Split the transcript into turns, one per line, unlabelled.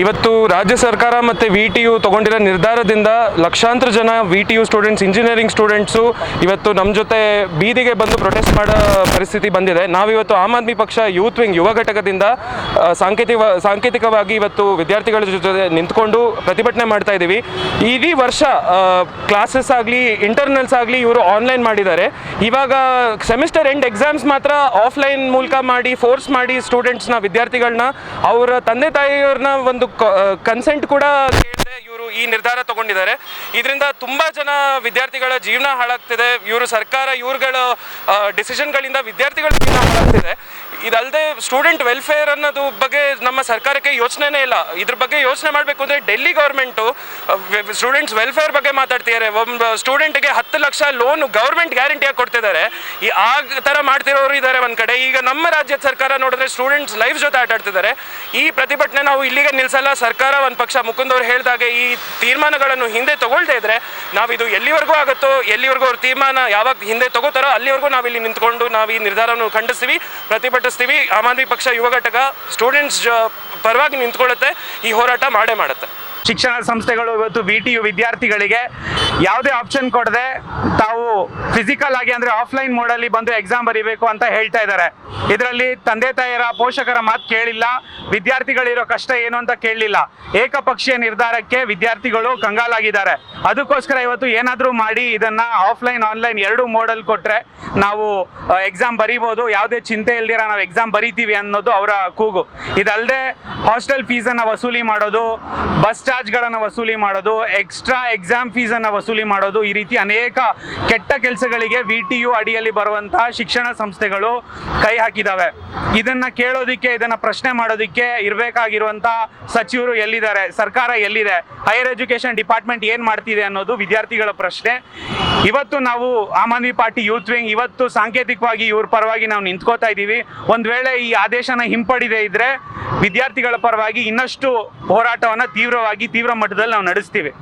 ಇವತ್ತು ರಾಜ್ಯ ಸರ್ಕಾರ ಮತ್ತು ವಿ ಟಿ ಯು ತಗೊಂಡಿರೋ ನಿರ್ಧಾರದಿಂದ ಲಕ್ಷಾಂತರ ಜನ V T U students engineering students ಇವತ್ತು ನಮ್ಮ ಜೊತೆ ಬೀದಿಗೆ ಬಂದು ಪ್ರೊಟೆಸ್ಟ್ ಮಾಡೋ ಪರಿಸ್ಥಿತಿ ಬಂದಿದೆ. ನಾವಿವತ್ತು ಆಮ್ ಆದ್ಮಿ ಪಕ್ಷ ಯೂತ್ ವಿಂಗ್ ಯುವ ಘಟಕದಿಂದ ಸಾಂಕೇತಿಕ, ಸಾಂಕೇತಿಕವಾಗಿ ಇವತ್ತು ವಿದ್ಯಾರ್ಥಿಗಳ ಜೊತೆ ನಿಂತ್ಕೊಂಡು ಪ್ರತಿಭಟನೆ ಮಾಡ್ತಾ ಇದ್ದೀವಿ. ಇಡೀ ವರ್ಷ ಕ್ಲಾಸಸ್ ಆಗಲಿ ಇಂಟರ್ನಲ್ಸ್ ಆಗಲಿ ಇವರು ಆನ್ಲೈನ್ ಮಾಡಿದ್ದಾರೆ. ಇವಾಗ ಸೆಮಿಸ್ಟರ್ ಎಂಡ್ ಎಕ್ಸಾಮ್ಸ್ ಮಾತ್ರ ಆಫ್ಲೈನ್ ಮೂಲಕ ಮಾಡಿ ಫೋರ್ಸ್ ಮಾಡಿ ಸ್ಟೂಡೆಂಟ್ಸ್ನ ವಿದ್ಯಾರ್ಥಿಗಳನ್ನ ಅವರ ತಂದೆ ತಾಯಿಯವ್ರನ್ನ ಒಂದು ಕನ್ಸೆಂಟ್ ಕೂಡ ಕೇಳಿದೆ ಈ ನಿರ್ಧಾರ ತಗೊಂಡಿದ್ದಾರೆ. ಇದರಿಂದ ತುಂಬ ಜನ ವಿದ್ಯಾರ್ಥಿಗಳ ಜೀವನ ಹಾಳಾಗ್ತಿದೆ. ಇವರು ಸರ್ಕಾರ, ಇವ್ರುಗಳ ಡಿಸಿಷನ್ಗಳಿಂದ ವಿದ್ಯಾರ್ಥಿಗಳ ಜೀವನ ಹಾಳಾಗ್ತಿದೆ. ಇದಲ್ಲದೆ ಸ್ಟೂಡೆಂಟ್ ವೆಲ್ಫೇರ್ ಅನ್ನೋದು ಬಗ್ಗೆ ನಮ್ಮ ಸರ್ಕಾರಕ್ಕೆ ಯೋಚನೆನೇ ಇಲ್ಲ. ಇದ್ರ ಬಗ್ಗೆ ಯೋಚನೆ ಮಾಡಬೇಕು ಅಂದರೆ ಡೆಲ್ಲಿ ಗೌರ್ಮೆಂಟು ಸ್ಟೂಡೆಂಟ್ಸ್ ವೆಲ್ಫೇರ್ ಬಗ್ಗೆ ಮಾತಾಡ್ತಿದ್ದಾರೆ. ಒಂದು ಸ್ಟೂಡೆಂಟ್ಗೆ ಹತ್ತು ಲಕ್ಷ ಲೋನ್ ಗೌರ್ಮೆಂಟ್ ಗ್ಯಾರಂಟಿಯಾಗಿ ಕೊಡ್ತಿದ್ದಾರೆ. ಈ, ಆ ಥರ ಮಾಡ್ತಿರೋರು ಇದ್ದಾರೆ ಒಂದು ಕಡೆ. ಈಗ ನಮ್ಮ ರಾಜ್ಯದ ಸರ್ಕಾರ ನೋಡಿದ್ರೆ ಸ್ಟೂಡೆಂಟ್ಸ್ ಲೈಫ್ ಜೊತೆ ಆಟಾಡ್ತಿದ್ದಾರೆ. ಈ ಪ್ರತಿಭಟನೆ ನಾವು ಇಲ್ಲಿಗೆ ನಿಲ್ಸಲ್ಲ. ಸರ್ಕಾರ ಒಂದು ಪಕ್ಷ ಮುಕುಂದ್ ಅವ್ರು ಹೇಳಿದಾಗೆ ಈ ತೀರ್ಮಾನಗಳನ್ನು ಹಿಂದೆ ತಗೊಳ್ದೇ ಇದ್ರೆ ನಾವಿದು ಎಲ್ಲಿವರೆಗೂ ಆಗುತ್ತೋ, ಎಲ್ಲಿವರೆಗೂ ಅವ್ರ ತೀರ್ಮಾನ ಯಾವಾಗ ಹಿಂದೆ ತಗೋತಾರೋ ಅಲ್ಲಿವರೆಗೂ ನಾವಿಲ್ಲಿ ನಿಂತ್ಕೊಂಡು ನಾವು ಈ ನಿರ್ಧಾರವನ್ನು ಖಂಡಿಸ್ತೀವಿ, ಪ್ರತಿಭಟಿಸ್ತೀವಿ. ಆಮ್ ಆದ್ಮಿ ಪಕ್ಷ ಯುವ ಘಟಕ ಸ್ಟೂಡೆಂಟ್ಸ್ ಪರವಾಗಿ ನಿಂತ್ಕೊಳ್ಳುತ್ತೆ, ಈ ಹೋರಾಟ ಮಾಡೇ ಮಾಡುತ್ತೆ.
ಶಿಕ್ಷಣ ಸಂಸ್ಥೆಗಳು ಇವತ್ತು ಬಿ ಟಿ ಯು ವಿದ್ಯಾರ್ಥಿಗಳಿಗೆ ಯಾವುದೇ ಆಪ್ಷನ್ ಕೊಡದೆ ತಾವು ಫಿಸಿಕಲ್ ಆಗಿ ಅಂದ್ರೆ ಆಫ್ಲೈನ್ ಮೋಡಲ್ಲಿ ಬಂದು ಎಕ್ಸಾಮ್ ಬರೀಬೇಕು ಅಂತ ಹೇಳ್ತಾ ಇದ್ದಾರೆ. ಇದರಲ್ಲಿ ತಂದೆ ತಾಯಿಯರ ಪೋಷಕರ ಮಾತು ಕೇಳಿಲ್ಲ, ವಿದ್ಯಾರ್ಥಿಗಳಿರೋ ಕಷ್ಟ ಏನು ಅಂತ ಕೇಳಲಿಲ್ಲ. ಏಕಪಕ್ಷೀಯ ನಿರ್ಧಾರಕ್ಕೆ ವಿದ್ಯಾರ್ಥಿಗಳು ಕಂಗಾಲಾಗಿದ್ದಾರೆ. ಅದಕ್ಕೋಸ್ಕರ ಇವತ್ತು ಏನಾದರೂ ಮಾಡಿ ಇದನ್ನ ಆಫ್ಲೈನ್ ಆನ್ಲೈನ್ ಎರಡು ಮೋಡಲ್ ಕೊಟ್ರೆ ನಾವು ಎಕ್ಸಾಮ್ ಬರೀಬಹುದು ಯಾವುದೇ ಚಿಂತೆ ಇಲ್ದಿರ ನಾವು ಎಕ್ಸಾಮ್ ಬರೀತೀವಿ ಅನ್ನೋದು ಅವರ ಕೂಗು. ಇದಲ್ಲದೆ ಹಾಸ್ಟೆಲ್ ಫೀಸನ್ನು ವಸೂಲಿ ಮಾಡೋದು ಬಸ್ ಚಾರ್ಜ್ಗಳನ್ನು ವಸೂಲಿ ಮಾಡೋದು ಎಕ್ಸ್ಟ್ರಾ ಎಕ್ಸಾಮ್ ಫೀಸನ್ನು ವಸೂಲಿ ಮಾಡೋದು, ಈ ರೀತಿ ಅನೇಕ ಕೆಟ್ಟ ಕೆಲಸಗಳಿಗೆ ವಿ ಟಿ ಯು ಅಡಿಯಲ್ಲಿ ಬರುವಂತಹ ಶಿಕ್ಷಣ ಸಂಸ್ಥೆಗಳು ಕೈ ಹಾಕಿದಾವೆ. ಇದನ್ನ ಕೇಳೋದಿಕ್ಕೆ, ಇದನ್ನ ಪ್ರಶ್ನೆ ಮಾಡೋದಿಕ್ಕೆ ಇರಬೇಕಾಗಿರುವಂತಹ ಸಚಿವರು ಎಲ್ಲಿದ್ದಾರೆ, ಸರ್ಕಾರ ಎಲ್ಲಿದೆ ಹೈಯರ್ ಎಜುಕೇಶನ್ ಡಿಪಾರ್ಟ್ಮೆಂಟ್ ಏನ್ ಮಾಡ್ತಿದೆ ಅನ್ನೋದು ವಿದ್ಯಾರ್ಥಿಗಳ ಪ್ರಶ್ನೆ. ಇವತ್ತು ನಾವು Aam Aadmi Party youth wing, ಇವತ್ತು ಸಾಂಕೇತಿಕವಾಗಿ ಇವ್ರ ಪರವಾಗಿ ನಾವು ನಿಂತ್ಕೋತಾ ಇದ್ದೀವಿ. ಒಂದ್ ವೇಳೆ ಈ ಆದೇಶನ ಹಿಂಪಡಿದೆ ಇದ್ರೆ, ವಿದ್ಯಾರ್ಥಿಗಳ ಪರವಾಗಿ ಇನ್ನಷ್ಟು ಹೋರಾಟವನ್ನ ತೀವ್ರವಾಗಿ ತೀವ್ರ ಮಟ್ಟದಲ್ಲಿ ನಾವು ನಡೆಸ್ತೀವಿ.